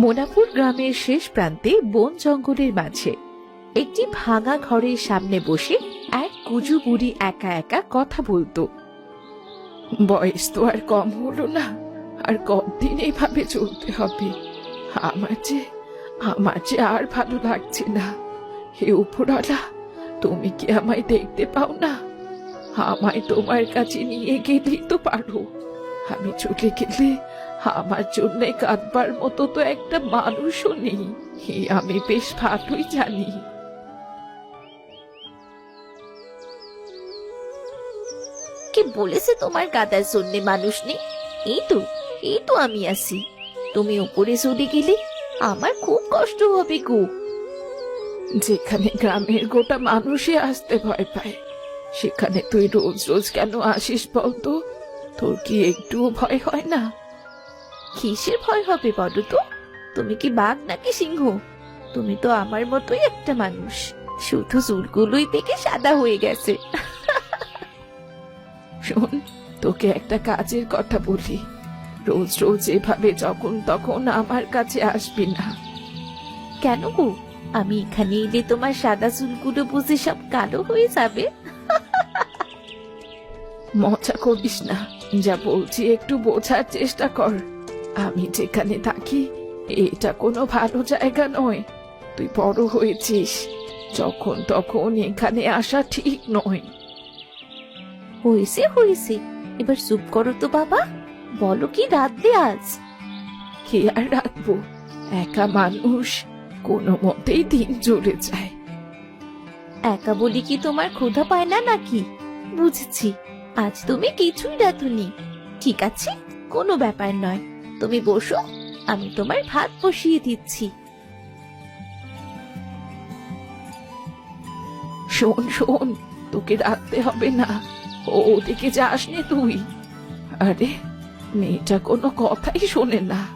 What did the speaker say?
মোনাপুর গ্রামের শেষ প্রান্তে বন জঙ্গলের মাঝে। একটি ভাঙা ঘরের সামনে বসে এক কুজু বুড়ি একা একা কথা বলতো। বয়স তো আর কম হলো না, আর কতদিন এইভাবে চলতে হবে? আমার যে আমার যে আর ভালো লাগছে না। হে উপরওয়ালা, তুমি কি আমায় দেখতে পাও না? আমায় তোমার কাছে নিয়ে গেলেই তো পারো। আমি চলে গেলে আমার জন্য কাঁদবার মতো তো একটা মানুষও নেই। এ আমি বেশ ভালোই জানি। কে বলেছে তোমার কাদার জন্য মানুষ নেই? এই তো এই তো আমি আছি। তুমি উপরে চলে গেলে আমার খুব কষ্ট হবে গো। যেখানে গ্রামের গোটা মানুষে আসতে ভয় পায় সেখানে তুই রোজ রোজ কেন আসিস বলতো? তোর কি একটুও ভয় হয় না? কিসের ভয় হবে বলো তো? তুমি কি বাঘ নাকি সিংহ? তুমি তো আমার মতোই একটা মানুষ। শুধু চুলগুলোই থেকে সাদা হয়ে গেছে। শোন, তোকে একটা কাজের কথা বলি। রোজ রোজ এভাবে যখন তখন আমার কাছে আসবি না। কেন গো? আমি এখানে এলে তোমার সাদা চুলগুলো বুঝে সব কালো হয়ে যাবে? মজা করিস না। যা বলছি একটু বোঝার চেষ্টা কর। আমি যেখানে থাকি এটা কোনো ভালো জায়গা নয়। তুই বড় হয়েছিস যখন তখন এখানে আসা ঠিক নয়। হয়েছে হয়েছে। এবার চুপ করো তো বাবা। বলো কি রাত্রে আজ? কে আর রাখব একা মানুষ কোনো মতেই দিন চলে যায়। একা বলি কি তোমার ক্ষুধা পায় না নাকি? বুঝেছি। আজ তুমি কিছুই রাঁধুনি ঠিক আছে, কোনো ব্যাপার নয়। তুমি বসো, আমি তোমার ভাত বসিয়ে দিচ্ছি। শোন শোন, তোকে রাখতে হবে না। ও ওদিকে যাস তুই। আরে, মেয়েটা কোনো কথাই শোনে না।